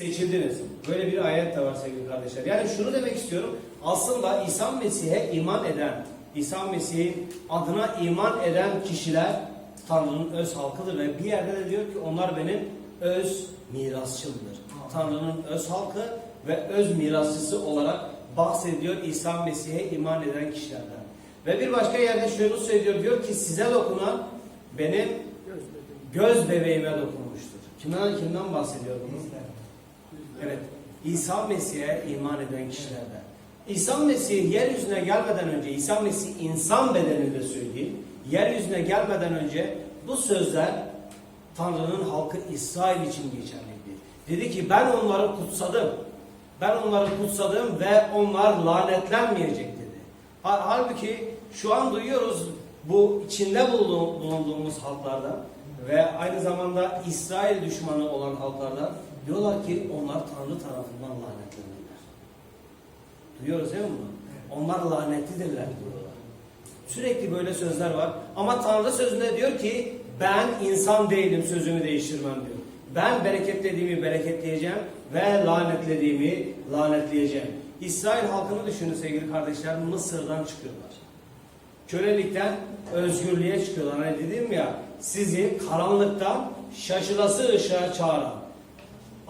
seçildiniz. Böyle bir ayet de var sevgili kardeşler. Yani şunu demek istiyorum. Aslında İsa Mesih'e iman eden, İsa Mesih'in adına iman eden kişiler Tanrı'nın öz halkıdır ve bir yerde de diyor ki onlar benim öz mirasçımdır. Tanrı'nın öz halkı ve öz mirasçısı olarak bahsediyor İsa Mesih'e iman eden kişilerden. Ve bir başka yerde şunu söylüyor diyor ki size dokunan benim göz bebeğime dokunmuştur. Kimden kimden bahsediyor bunu? Evet. İsa Mesih'e iman eden kişilerden. İsa Mesih yeryüzüne gelmeden önce, İsa Mesih insan bedeninde söyleyeyim, yeryüzüne gelmeden önce bu sözler Tanrı'nın halkı İsrail için geçerliydi. Dedi ki ben onları kutsadım. Ben onları kutsadım ve onlar lanetlenmeyecek dedi. Ha- Halbuki şu an duyuyoruz bu içinde bulunduğu- bulunduğumuz halklardan ve aynı zamanda İsrail düşmanı olan halklardan diyorlar ki onlar Tanrı tarafından lanetlenirler. Duyuyoruz değil mi bunu? Onlar lanetlidirler diyorlar. Sürekli böyle sözler var. Ama Tanrı sözünde diyor ki ben insan değilim sözümü değiştirmem diyor. Ben bereketlediğimi bereketleyeceğim ve lanetlediğimi lanetleyeceğim. İsrail halkını düşünün sevgili kardeşler Mısır'dan çıkıyorlar. Kölelikten özgürlüğe çıkıyorlar. Hani dedim ya sizi karanlıktan şaşılası ışığa çağıran.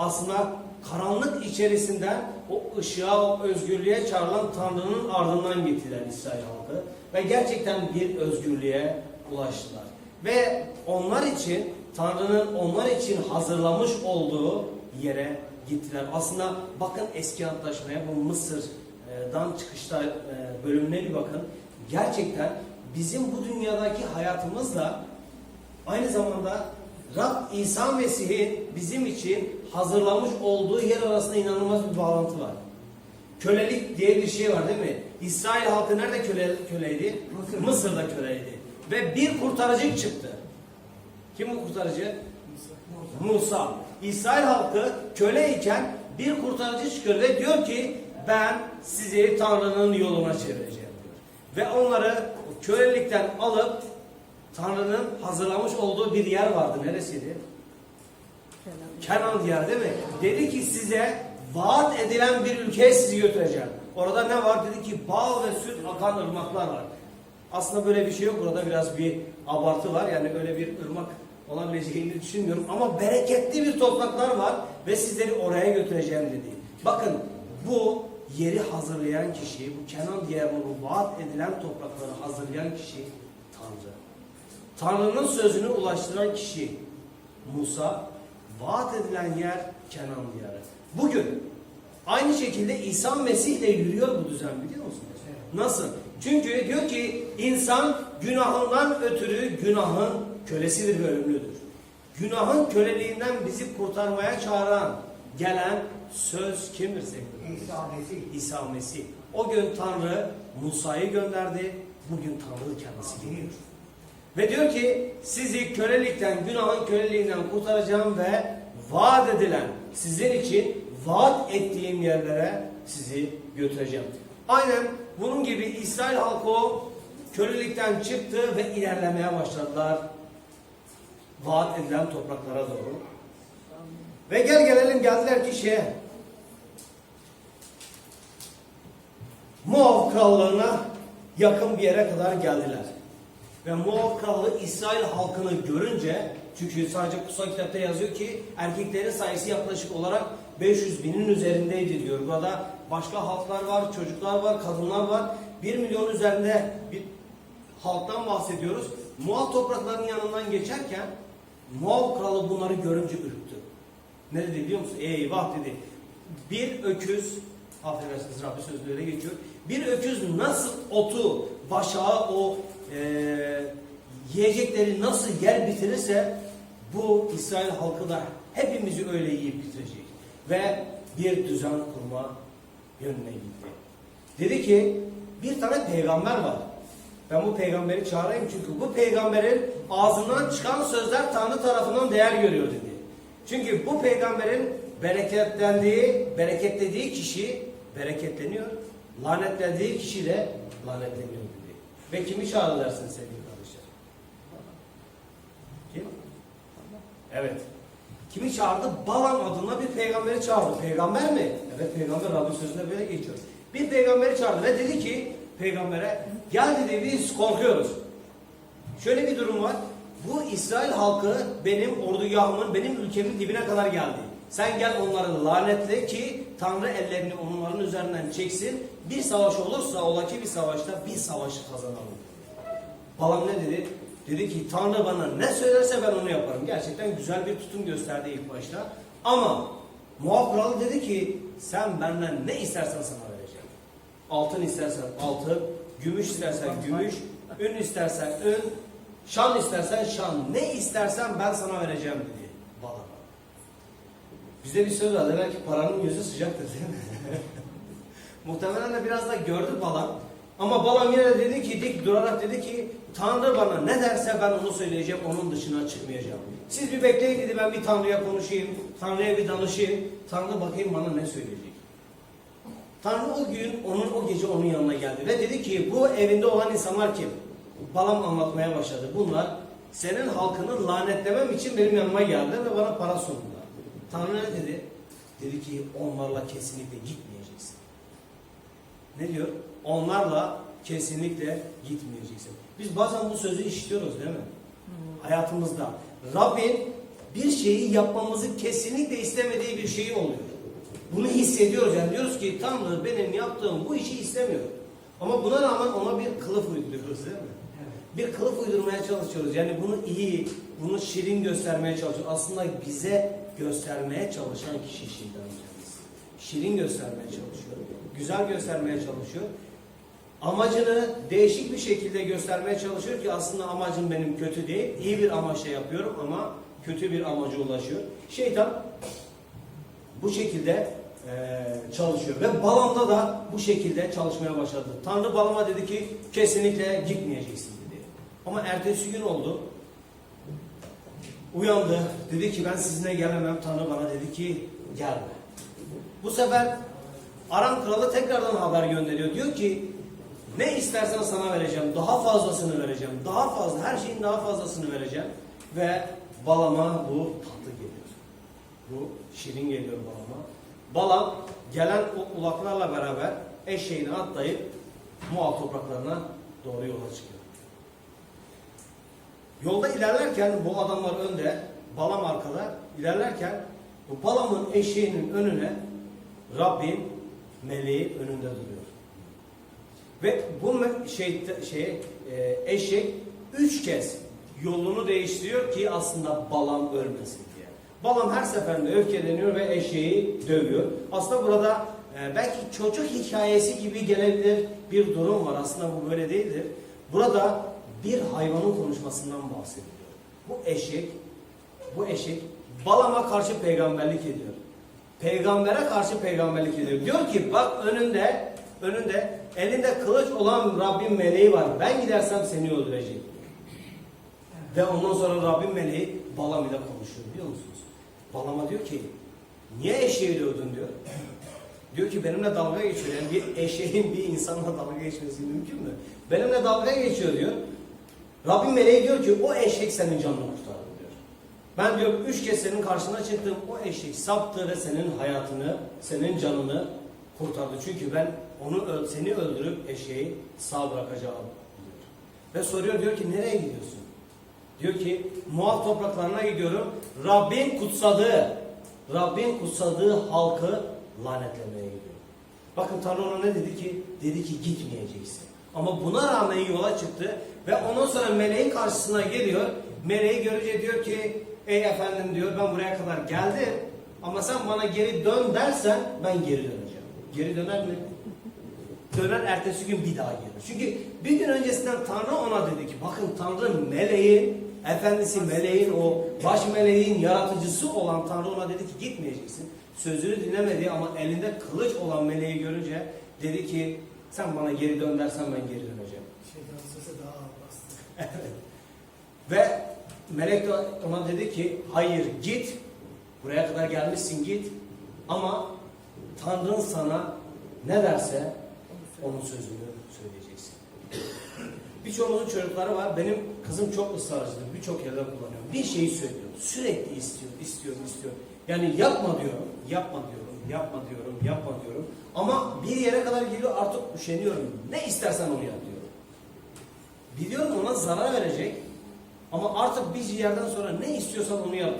Aslında karanlık içerisinden o ışığa, o özgürlüğe çağrılan Tanrı'nın ardından gittiler İsrail halkı. Ve gerçekten bir özgürlüğe ulaştılar. Ve onlar için, Tanrı'nın onlar için hazırlamış olduğu yere gittiler. Aslında bakın eski antlaşmaya, bu Mısır'dan çıkışta e, bölümüne bir bakın. Gerçekten bizim bu dünyadaki hayatımızla aynı zamanda Rab İsa Mesih'in bizim için hazırlamış olduğu yer arasında inanılmaz bir bağlantı var. Kölelik diye bir şey var değil mi? İsrail halkı nerede köle, köleydi? Mısır. Mısır'da köleydi. Ve bir kurtarıcı çıktı. Kim bu kurtarıcı? Musa. İsrail halkı köleyken bir kurtarıcı çıkıyor ve diyor ki ben sizi Tanrı'nın yoluna çevireceğim diyor. Ve onları kölelikten alıp Tanrı'nın hazırlamış olduğu bir yer vardı. Neresiydi? Kenan diyarı değil mi? Dedi ki size vaat edilen bir ülkeye sizi götüreceğim. Orada ne var? Dedi ki bal ve süt akan ırmaklar var. Aslında böyle bir şey yok. Burada biraz bir abartı var. Yani öyle bir ırmak olabileceğini düşünmüyorum. Ama bereketli bir topraklar var ve sizleri oraya götüreceğim dedi. Bakın bu yeri hazırlayan kişi, bu Kenan diyarının vaat edilen toprakları hazırlayan kişi Tanrı. Tanrı'nın sözünü ulaştıran kişi Musa, vaat edilen yer Kenan diyarı. Bugün aynı şekilde İsa Mesih ile yürüyor bu düzen biliyor musunuz? Nasıl? Çünkü diyor ki insan günahından ötürü günahın kölesidir ve ölümlüdür. Günahın köleliğinden bizi kurtarmaya çağıran, gelen söz kimdir sevgili? İsa Mesih. İsa Mesih. O gün Tanrı Musa'yı gönderdi. Bugün Tanrı kendisi geliyor. Ve diyor ki sizi kölelikten, günahın köleliğinden kurtaracağım ve vaat edilen sizin için vaat ettiğim yerlere sizi götüreceğim. Aynen bunun gibi İsrail halkı kölelikten çıktı ve ilerlemeye başladılar. Vaat edilen topraklara doğru. Ve gel gelelim geldiler ki şeye. Moab krallığına yakın bir yere kadar geldiler. Ve Moab krallığı İsrail halkını görünce çünkü sadece kutsal kitapta yazıyor ki erkeklerin sayısı yaklaşık olarak 500 binin üzerindeydi diyor. Burada başka halklar var, çocuklar var, kadınlar var. 1 milyon üzerinde bir halktan bahsediyoruz. Moab topraklarının yanından geçerken Moab kralı bunları görünce ürktü. Ne dedi biliyor musun? Eyvah dedi. Bir öküz, affedersiniz Rabbi sözü öyle geçiyor. Bir öküz nasıl otu, başağı o eee, yiyecekleri nasıl yer bitirirse bu İsrail halkı da hepimizi öyle yiyip bitirecek. Ve bir düzen kurma yönüne gitti. Dedi ki bir tane peygamber var. Ben bu peygamberi çağırayım çünkü bu peygamberin ağzından çıkan sözler Tanrı tarafından değer görüyor dedi. Çünkü bu peygamberin bereketlendiği, bereketlediği kişi bereketleniyor. Lanetlediği kişi de lanetleniyor. Ve kimi çağırdı dersiniz sevgili kardeşler? Kim? Evet. Kimi çağırdı? Balam adına bir peygamberi çağırdı. Peygamber mi? Evet peygamber Rabbin sözünde böyle geçiyor. Bir peygamberi çağırdı ve dedi ki peygambere gel dedi biz korkuyoruz. Şöyle bir durum var. Bu İsrail halkı benim ordugahımın, benim ülkemin dibine kadar geldi. Sen gel onları lanetle ki Tanrı ellerini onların üzerinden çeksin. Bir savaş olursa ola ki bir savaşta bir savaşı kazanalım. Balam ne dedi? Dedi ki Tanrı bana ne söylerse ben onu yaparım. Gerçekten güzel bir tutum gösterdi ilk başta. Ama Moab kralı dedi ki sen benden ne istersen sana vereceğim. Altın istersen altın, gümüş istersen gümüş, ün istersen ün, şan istersen şan. Ne istersen ben sana vereceğim dedi. Bizde bir söz var. Demek ki paranın gözü sıcaktır değil mi? Muhtemelen de biraz da gördü Balam. Ama Balam yine de dedi ki dik durarak dedi ki Tanrı bana ne derse ben onu söyleyeceğim. Onun dışına çıkmayacağım. Siz bir bekleyin dedi ben bir Tanrı'ya konuşayım. Tanrı'ya bir danışayım. Tanrı bakayım bana ne söyleyecek. Tanrı o gün onun o gece onun yanına geldi ve dedi ki bu evinde olan insanlar kim? Balam anlatmaya başladı. Bunlar senin halkını lanetlemem için benim yanıma geldi ve bana para sundular. Tanrı ne dedi? Dedi ki onlarla kesinlikle gitmeyeceksin. Ne diyor? Onlarla kesinlikle gitmeyeceksin. Biz bazen bu sözü işitiyoruz değil mi? Hayatımızda. Rabbin bir şeyi yapmamızı kesinlikle istemediği bir şeyi oluyor. Bunu hissediyoruz yani diyoruz ki Tanrı benim yaptığım bu işi istemiyor. Ama buna rağmen ona bir kılıf uyduruyoruz değil mi? Bir kılıf uydurmaya çalışıyoruz. Yani bunu iyi, bunu şirin göstermeye çalışıyoruz. Aslında bize göstermeye çalışan kişi şeytan kendisi. Şirin göstermeye çalışıyor. Güzel göstermeye çalışıyor. Amacını değişik bir şekilde göstermeye çalışıyor ki aslında amacım benim kötü değil. İyi bir amaçla yapıyorum ama kötü bir amaca ulaşıyor. Şeytan bu şekilde eee, çalışıyor. Ve Balam'da da bu şekilde çalışmaya başladı. Tanrı Balam'a dedi ki kesinlikle gitmeyeceksin dedi. Ama ertesi gün oldu. Uyandı. Dedi ki ben sizinle gelemem. Tanrı bana dedi ki gelme. Bu sefer Aram kralı tekrardan haber gönderiyor. Diyor ki ne istersen sana vereceğim. Daha fazlasını vereceğim. Daha fazla. Her şeyin daha fazlasını vereceğim. Ve Balam'a bu tatlı geliyor. Bu şirin geliyor Balam'a. Balam gelen o ulaklarla beraber eşeğini atlayıp Moab topraklarına doğru yola çıkıyor. Yolda ilerlerken bu adamlar önde, Balam arkada ilerlerken bu Balam'ın eşeğinin önüne Rabbin meleği önünde duruyor. Ve bu şey, şey e, eşek üç kez yolunu değiştiriyor ki aslında Balam ölmesin diye. Balam her seferinde öfkeleniyor ve eşeği dövüyor. Aslında burada e, belki çocuk hikayesi gibi gelebilir bir durum var. Aslında bu böyle değildir. Burada bir hayvanın konuşmasından bahsediliyor. Bu eşek, bu eşek Balam'a karşı peygamberlik ediyor. Peygambere karşı peygamberlik ediyor. Diyor ki bak önünde, önünde elinde kılıç olan Rabbin meleği var. Ben gidersem seni öldürecek. Ve ondan sonra Rabbin meleği Balam ile konuşuyor biliyor musunuz? Balam'a diyor ki niye eşeği dövdün diyor. Diyor ki benimle dalga geçiyor. Yani bir eşeğin bir insanla dalga geçmesi mümkün mü? Benimle dalga geçiyor diyor. Rabbim meleği diyor ki o eşek senin canını kurtardı diyor. Ben diyor üç kez senin karşına çıktım. O eşek saptı ve senin hayatını, senin canını kurtardı. Çünkü ben onu seni öldürüp eşeği sağ bırakacağım diyor. Ve soruyor diyor ki nereye gidiyorsun? Diyor ki Moab topraklarına gidiyorum. Rabbin kutsadığı, Rabbin kutsadığı halkı lanetlemeye gidiyor. Bakın Tanrı ona ne dedi ki? Dedi ki gitmeyeceksin. Ama buna rağmen yola çıktı ve ondan sonra meleğin karşısına geliyor. Meleği görünce diyor ki ey efendim diyor ben buraya kadar geldim ama sen bana geri dön dersen ben geri döneceğim. Geri döner mi? Döner ertesi gün bir daha gelir. Çünkü bir gün öncesinden Tanrı ona dedi ki bakın Tanrı meleğin, efendisi meleğin o baş meleğin yaratıcısı olan Tanrı ona dedi ki gitmeyeceksin. Sözünü dinlemedi ama elinde kılıç olan meleği görünce dedi ki sen bana geri dön dersen ben geri döneceğim. Şeytan sesi daha ağır Ve melek de ona dedi ki hayır git buraya kadar gelmişsin git ama Tanrın sana ne derse onun sözünü söyleyeceksin. Birçoğumuzun çocukları var. Benim kızım çok ısrarcıdır. Birçok yerde kullanıyor. Bir şeyi söylüyoruz. Sürekli istiyor, istiyor, istiyor. Yani yapma diyorum, yapma diyorum, yapma diyorum, yapma diyorum. Ama bir yere kadar geliyor artık üşeniyorum. Ne istersen onu yap diyorum. Biliyorum ona zarar verecek. Ama artık bir yerden sonra ne istiyorsan onu yap.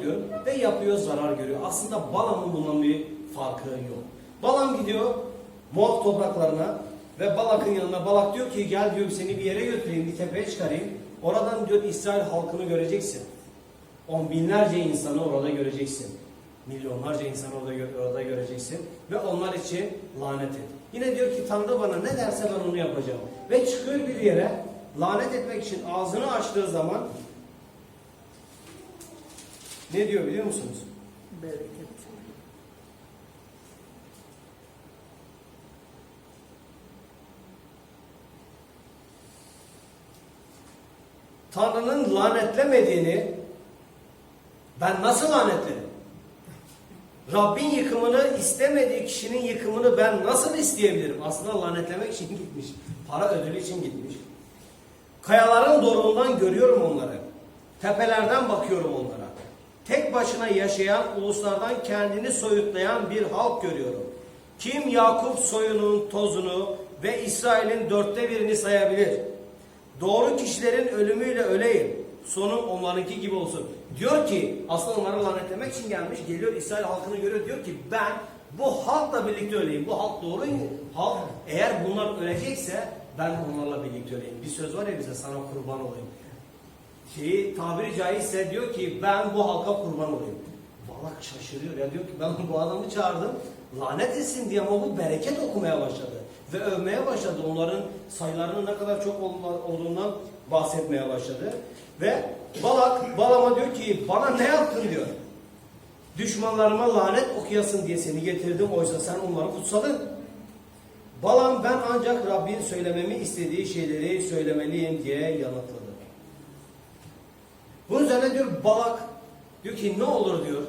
Ve yapıyor zarar görüyor. Aslında Balam'ın bundan bir farkı yok. Balam gidiyor Moab topraklarına ve Balak'ın yanına. Balak diyor ki gel diyor seni bir yere götüreyim bir tepeye çıkarayım. Oradan diyor İsrail halkını göreceksin. On binlerce insanı orada göreceksin. Milyonlarca insanı orada, orada göreceksin. Ve onlar için lanet et. Yine diyor ki Tanrı bana ne derse ben onu yapacağım. Ve çıkıyor bir yere lanet etmek için ağzını açtığı zaman ne diyor biliyor musunuz? Bereket. Tanrı'nın lanetlemediğini ben nasıl lanetlerim? Rabbin yıkımını istemediği kişinin yıkımını ben nasıl isteyebilirim? Aslında lanetlemek için gitmiş. Para ödülü için gitmiş. Kayaların doruğundan görüyorum onları. Tepelerden bakıyorum onlara. Tek başına yaşayan uluslardan kendini soyutlayan bir halk görüyorum. Kim Yakup soyunun tozunu ve İsrail'in dörtte birini sayabilir? Doğru kişilerin ölümüyle öleyim. Sonum onlarınki gibi olsun. Diyor ki aslında onları lanetlemek için gelmiş. Geliyor İsrail halkını görüyor. Diyor ki ben bu halkla birlikte öleyim. Bu halk doğru? Halk eğer bunlar ölecekse ben onlarla birlikte öleyim. Bir söz var ya bize sana kurban olayım. Şeyi tabiri caizse diyor ki ben bu halka kurban olayım. Balak şaşırıyor ya diyor ki ben bu adamı çağırdım lanet etsin diye ama bu bereket okumaya başladı. Ve övmeye başladı. Onların sayılarının ne kadar çok olduğundan bahsetmeye başladı. Ve Balak Balam'a diyor ki bana ne yaptın diyor. Düşmanlarıma lanet okuyasın diye seni getirdim oysa sen onları kutsadın. Balam ben ancak Rabbin söylememi istediği şeyleri söylemeliyim diye yanıtladı. Bunun üzerine diyor Balak diyor ki ne olur diyor.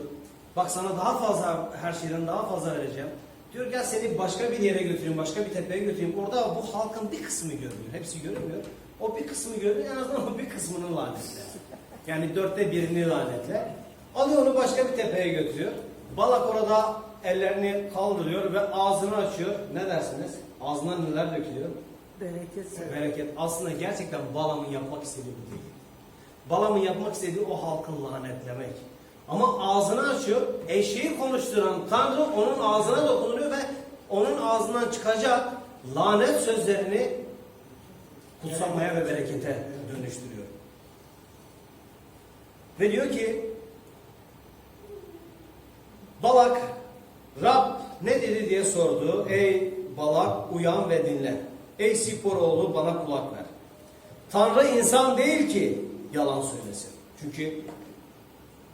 Bak sana daha fazla her şeyden daha fazla vereceğim. Diyor gel seni başka bir yere götüreyim, başka bir tepeye götüreyim. Orada bu halkın bir kısmı görünüyor. Hepsi görünmüyor. O bir kısmı görünüyor. En azından o bir kısmını lanetle. Yani dörtte birini lanetle. Alıyor onu başka bir tepeye götürüyor. Balak orada ellerini kaldırıyor ve ağzını açıyor. Ne dersiniz? Ağzından neler dökülüyor? Bereket. Bereket. Aslında gerçekten Balam'ın yapmak istediği bu değil. Balam'ın yapmak istediği o halkı lanetlemek. Ama ağzını açıyor, eşeği konuşturan Tanrı onun ağzına dokunuyor ve onun ağzından çıkacak lanet sözlerini kutsanmaya ve berekete dönüştürüyor. Ve diyor ki Balak Rab ne dedi diye sordu. Ey Balak uyan ve dinle. Ey Siporoğlu bana kulak ver. Tanrı insan değil ki yalan söylesin. Çünkü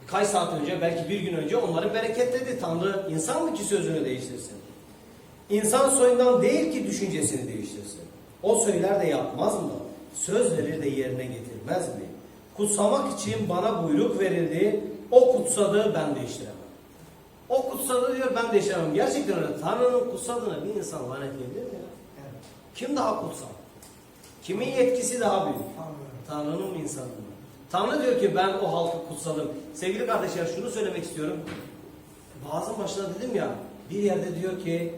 birkaç saat önce belki bir gün önce onları bereketledi. Tanrı insan mı ki sözünü değiştirsin? İnsan soyundan değil ki düşüncesini değiştirsin. O söyler de yapmaz mı? Söz verir de yerine getirmez mi? Kutsamak için bana buyruk verildi. O kutsadı ben değiştiremem. O kutsadı diyor ben değiştiremem. Gerçekten öyle. Tanrı'nın kutsadığını bir insan lanetleyebilir mi ya? Kim daha kutsal? Kimin yetkisi daha büyük? Tanrı'nın mı insanın mı? Tanrı diyor ki ben o halkı kutsadım. Sevgili kardeşler şunu söylemek istiyorum. Vaazın başında dedim ya bir yerde diyor ki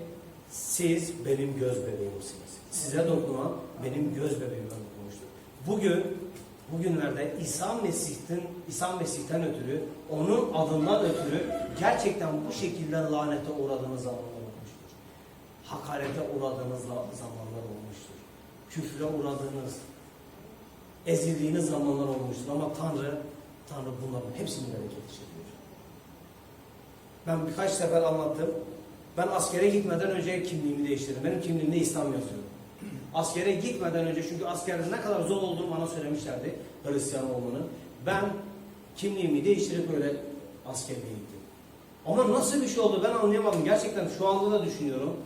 siz benim göz bebeğimsiniz. Size dokunan benim göz bebeğimden dokunmuştur. Bugün bugünlerde İsa Mesih'ten İsa Mesih'ten ötürü onun adından ötürü gerçekten bu şekilde lanete uğradığınız zamanlar olmuştur. Hakarete uğradığınız zamanlar olmuştur. Küfre uğradığınız, ezildiğiniz zamanlar olmuştur ama Tanrı Tanrı bunların hepsini bereket ediyor. Ben birkaç sefer anlattım. Ben askere gitmeden önce kimliğimi değiştirdim. Benim kimliğimde İslam yazıyor. Askere gitmeden önce çünkü askerde ne kadar zor olduğunu bana söylemişlerdi Hristiyan olmanın. Ben kimliğimi değiştirip böyle askerliğe gittim. Ama nasıl bir şey oldu ben anlayamadım. Gerçekten şu anda da düşünüyorum.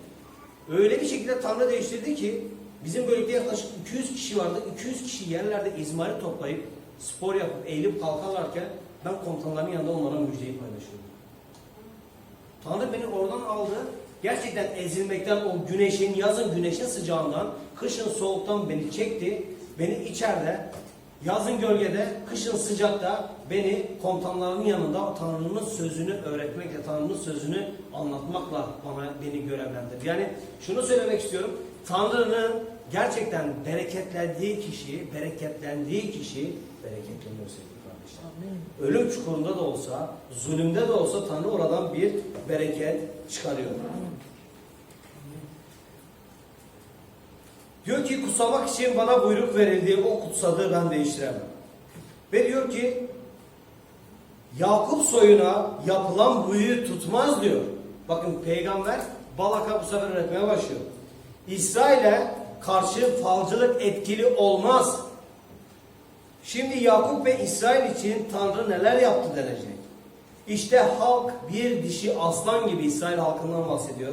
Öyle bir şekilde Tanrı değiştirdi ki bizim bölgede yaklaşık 200 kişi vardı. 200 kişi yerlerde izmarit toplayıp spor yapıp eğilip kalkarlarken ben komutanların yanında onlara müjdeyi paylaşıyordum. Tanrı beni oradan aldı. Gerçekten ezilmekten, o güneşin, yazın güneşin sıcağından, kışın soğuktan beni çekti. Beni içeride, yazın gölgede, kışın sıcakta beni komutanların yanında Tanrı'nın sözünü öğretmekle, Tanrı'nın sözünü anlatmakla bana beni görevlendirdi. Yani şunu söylemek istiyorum. Tanrı'nın gerçekten bereketlendiği kişi, bereketlendiği kişi bereketleniyor sevgili. Ölüm çukurunda da olsa, zulümde de olsa Tanrı oradan bir bereket çıkarıyor. Diyor ki kutsamak için bana buyruk verildi, o kutsadığı ben değiştiremem. Ve diyor ki Yakup soyuna yapılan büyüyü tutmaz diyor. Bakın peygamber Balak'a bu sefer öğretmeye başlıyor. İsrail'e karşı falcılık etkili olmaz. Şimdi Yakup ve İsrail için Tanrı neler yaptı denecek. İşte halk bir dişi aslan gibi İsrail halkından bahsediyor.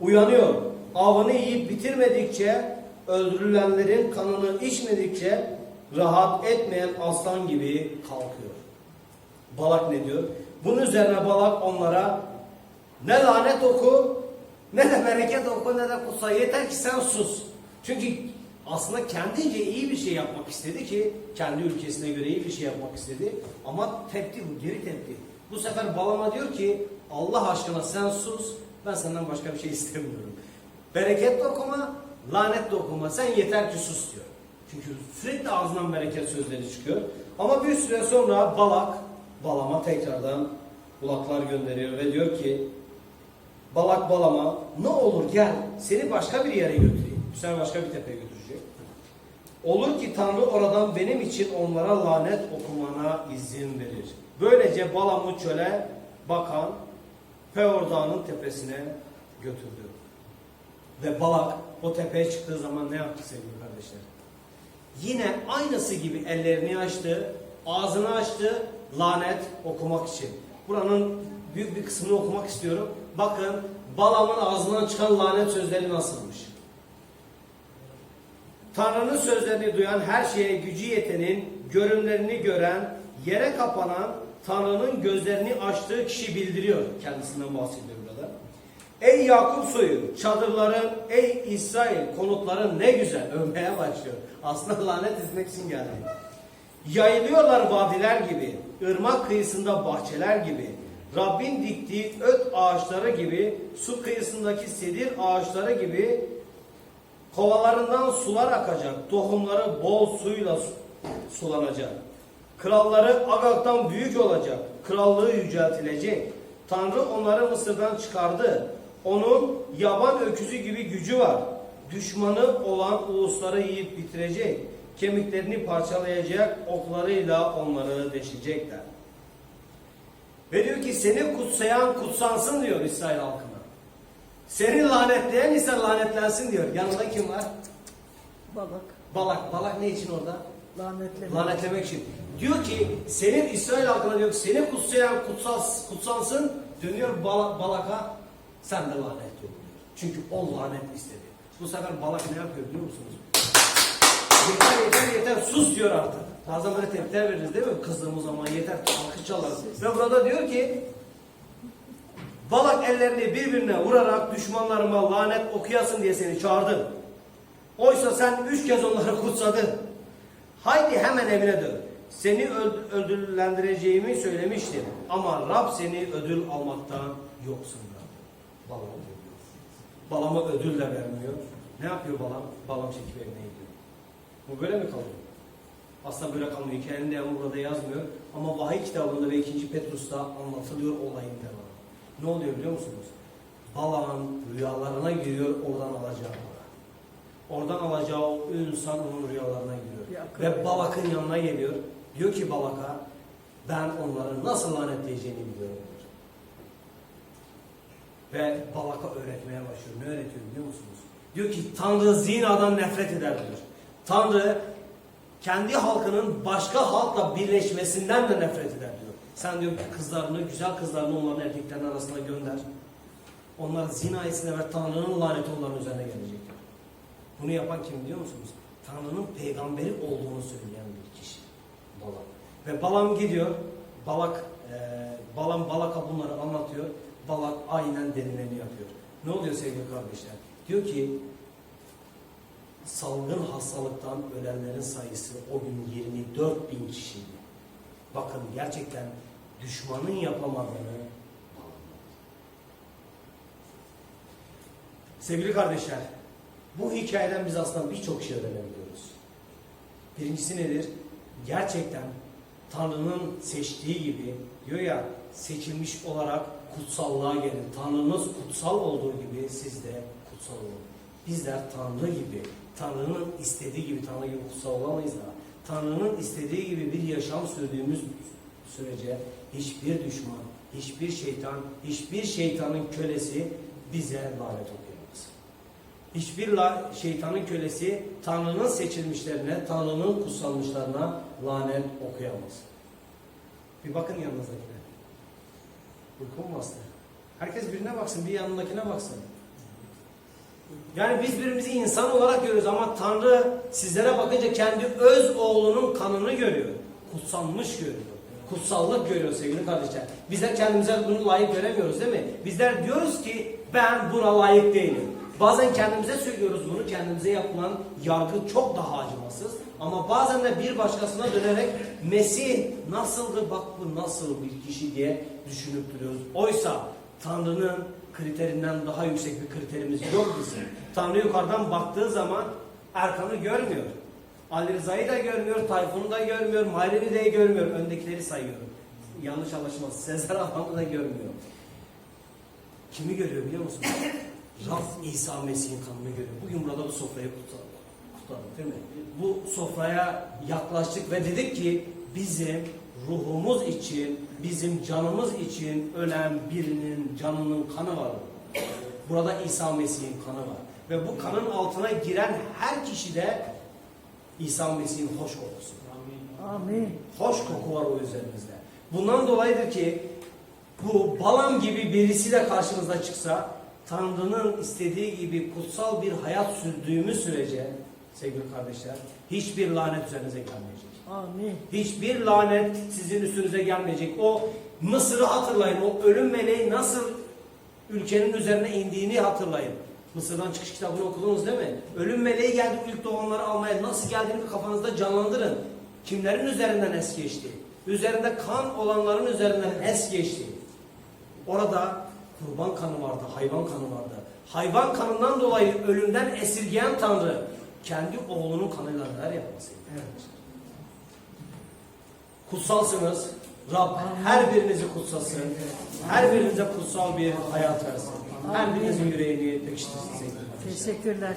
Uyanıyor. Avını yiyip bitirmedikçe, öldürülenlerin kanını içmedikçe rahat etmeyen aslan gibi kalkıyor. Balak ne diyor? Bunun üzerine Balak onlara ne lanet oku ne de bereket oku ne de kutsa. Yeter ki sen sus. Çünkü aslında kendince iyi bir şey yapmak istedi ki kendi ülkesine göre iyi bir şey yapmak istedi. Ama tepti bu geri tepti. Bu sefer Balam'a diyor ki Allah aşkına sen sus ben senden başka bir şey istemiyorum. Bereket de okuma lanet de okuma sen yeter ki sus diyor. Çünkü sürekli ağzından bereket sözleri çıkıyor. Ama bir süre sonra Balak Balam'a tekrardan kulaklar gönderiyor ve diyor ki Balak Balam'a ne olur gel seni başka bir yere götüreyim. Sefer başka bir tepeye götürecek. Olur ki Tanrı oradan benim için onlara lanet okumana izin verir. Böylece Balam'ı çöle bakan Peor Dağı'nın tepesine götürdü. Ve Balak o tepeye çıktığı zaman ne yaptı sevgili kardeşler? Yine aynısı gibi ellerini açtı, ağzını açtı lanet okumak için. Buranın büyük bir kısmını okumak istiyorum. Bakın Balam'ın ağzından çıkan lanet sözleri nasılmış. Tanrı'nın sözlerini duyan her şeye gücü yetenin, görünlerini gören, yere kapanan, Tanrı'nın gözlerini açtığı kişi bildiriyor. Kendisinden bahsediyor burada. Ey Yakup soyu, çadırların, ey İsrail konutların ne güzel övmeye başlıyor. Aslında lanet etmek için geldi. Yayılıyorlar vadiler gibi, ırmak kıyısında bahçeler gibi, Rabbin diktiği öt ağaçları gibi, su kıyısındaki sedir ağaçları gibi kovalarından sular akacak, tohumları bol suyla su- sulanacak. Kralları Agag'dan büyük olacak, krallığı yüceltilecek. Tanrı onları Mısır'dan çıkardı. Onun yaban öküzü gibi gücü var. Düşmanı olan ulusları yiyip bitirecek. Kemiklerini parçalayacak, oklarıyla onları deşecekler. Ve diyor ki seni kutsayan kutsansın diyor İsrail halkına. Seni lanetleyen ise lanetlensin diyor. Yanında kim var? Balık. Balak. Balak ne için orada? Lanetlemek. Lanetlemek için. Diyor ki senin İsrail halkına diyor seni kutsayan kutsas, kutsansın. Dönüyor Bala- Balak'a sen de lanet diyor. Çünkü o lanet istedi. Bu sefer Balak ne yapıyor biliyor musunuz? Yeter yeter yeter sus diyor artık. Bazen böyle tepkiler veririz değil mi? Kızdığımız zaman yeter alkış çalarız. Ve burada diyor ki Balak ellerini birbirine vurarak düşmanlarıma lanet okuyasın diye seni çağırdım. Oysa sen üç kez onları kutsadın. Haydi hemen evine dön. Seni ödüllendireceğimi söylemiştim. Ama Rab seni ödül almaktan yoksun. Balam. Balama ödül de vermiyor. Ne yapıyor balam? Balam çekip evine gidiyor. Bu böyle mi kalıyor? Aslında böyle kalmıyor. Hikayenin devamı burada yazmıyor. Ama vahiy kitabında ve 2. Petrus'ta anlatılıyor olayın devamı. Ne oluyor biliyor musunuz? Balam'ın rüyalarına giriyor oradan alacağı para. Oradan alacağı o insan onun rüyalarına giriyor. Ve. Balak'ın yanına geliyor. Diyor ki Balak'a ben onları nasıl lanetleyeceğini biliyorum. diyor. Ve Balak'a öğretmeye başlıyor. Ne öğretiyor biliyor musunuz? Diyor ki Tanrı zinadan nefret eder diyor. Tanrı kendi halkının başka halkla birleşmesinden de nefret eder diyor. Sen diyor ki kızlarını, güzel kızlarını onların erkeklerin arasına gönder. Onlar zina etsinler ve Tanrı'nın laneti onların üzerine gelecek. Bunu yapan kim biliyor musunuz? Tanrı'nın peygamberi olduğunu söyleyen bir kişi. Balam. Ve Balam gidiyor. Balak, e, Balam Balak'a bunları anlatıyor. Balak aynen denileni yapıyor. Ne oluyor sevgili kardeşler? Diyor ki salgın hastalıktan ölenlerin sayısı o gün 24 bin kişiydi. Bakın gerçekten düşmanın yapamadığını Sevgili kardeşler, bu hikayeden biz aslında birçok şey öğrenebiliyoruz. Birincisi nedir? Gerçekten Tanrı'nın seçtiği gibi diyor ya seçilmiş olarak kutsallığa gelin. Tanrınız kutsal olduğu gibi siz de kutsal olun. Bizler Tanrı gibi, Tanrı'nın istediği gibi, Tanrı gibi kutsal olamayız da Tanrı'nın istediği gibi bir yaşam sürdüğümüz sürece hiçbir düşman, hiçbir şeytan, hiçbir şeytanın kölesi bize lanet okuyamaz. Hiçbir şeytanın kölesi Tanrı'nın seçilmişlerine, Tanrı'nın kutsalmışlarına lanet okuyamaz. Bir bakın yanınızdakine. Uykum bastı? Herkes birine baksın, bir yanındakine baksın. Yani biz birbirimizi insan olarak görüyoruz ama Tanrı sizlere bakınca kendi öz oğlunun kanını görüyor. Kutsanmış görüyor. Kutsallık görüyor sevgili kardeşler. Bizler kendimize bunu layık göremiyoruz değil mi? Bizler diyoruz ki ben buna layık değilim. Bazen kendimize söylüyoruz bunu. Kendimize yapılan yargı çok daha acımasız. Ama bazen de bir başkasına dönerek Mesih nasıldı bak bu nasıl bir kişi diye düşünüp duruyoruz. Oysa Tanrı'nın kriterinden daha yüksek bir kriterimiz yok bizim. Tanrı yukarıdan baktığı zaman Erkan'ı görmüyor. Ali Rıza'yı da görmüyor, Tayfun'u da görmüyor, Mahir'i de görmüyor. Öndekileri sayıyorum. Yanlış anlaşılmaz. Sezer Adam'ı da görmüyor. Kimi görüyor biliyor musun? Rab İsa Mesih'in kanını görüyor. Bugün burada bu sofrayı kutladık. kutladık değil mi? Bu sofraya yaklaştık ve dedik ki bizim ruhumuz için, bizim canımız için ölen birinin canının kanı var. Burada İsa Mesih'in kanı var. Ve bu kanın altına giren her kişide İsa Mesih'in hoş kokusu. Amin. Hoş koku var o üzerimizde. Bundan dolayıdır ki bu balam gibi birisi de karşımıza çıksa Tanrı'nın istediği gibi kutsal bir hayat sürdüğümüz sürece sevgili kardeşler hiçbir lanet üzerinize gelmeyecek. Amin. Hiçbir lanet sizin üstünüze gelmeyecek. O Mısır'ı hatırlayın. O ölüm meleği nasıl ülkenin üzerine indiğini hatırlayın. Mısır'dan çıkış kitabını okudunuz değil mi? Ölüm meleği geldi ilk doğanları almaya. Nasıl geldiğini kafanızda canlandırın. Kimlerin üzerinden es geçti? Üzerinde kan olanların üzerinden es geçti. Orada kurban kanı vardı, hayvan kanı vardı. Hayvan kanından dolayı ölümden esirgeyen Tanrı kendi oğlunun kanıyla neler yapmasıydı? Evet. Kutsalsınız. Rab her birinizi kutsasın. Her birinize kutsal bir hayat versin. Her birinizin yüreğini pekiştirsin. Teşekkürler.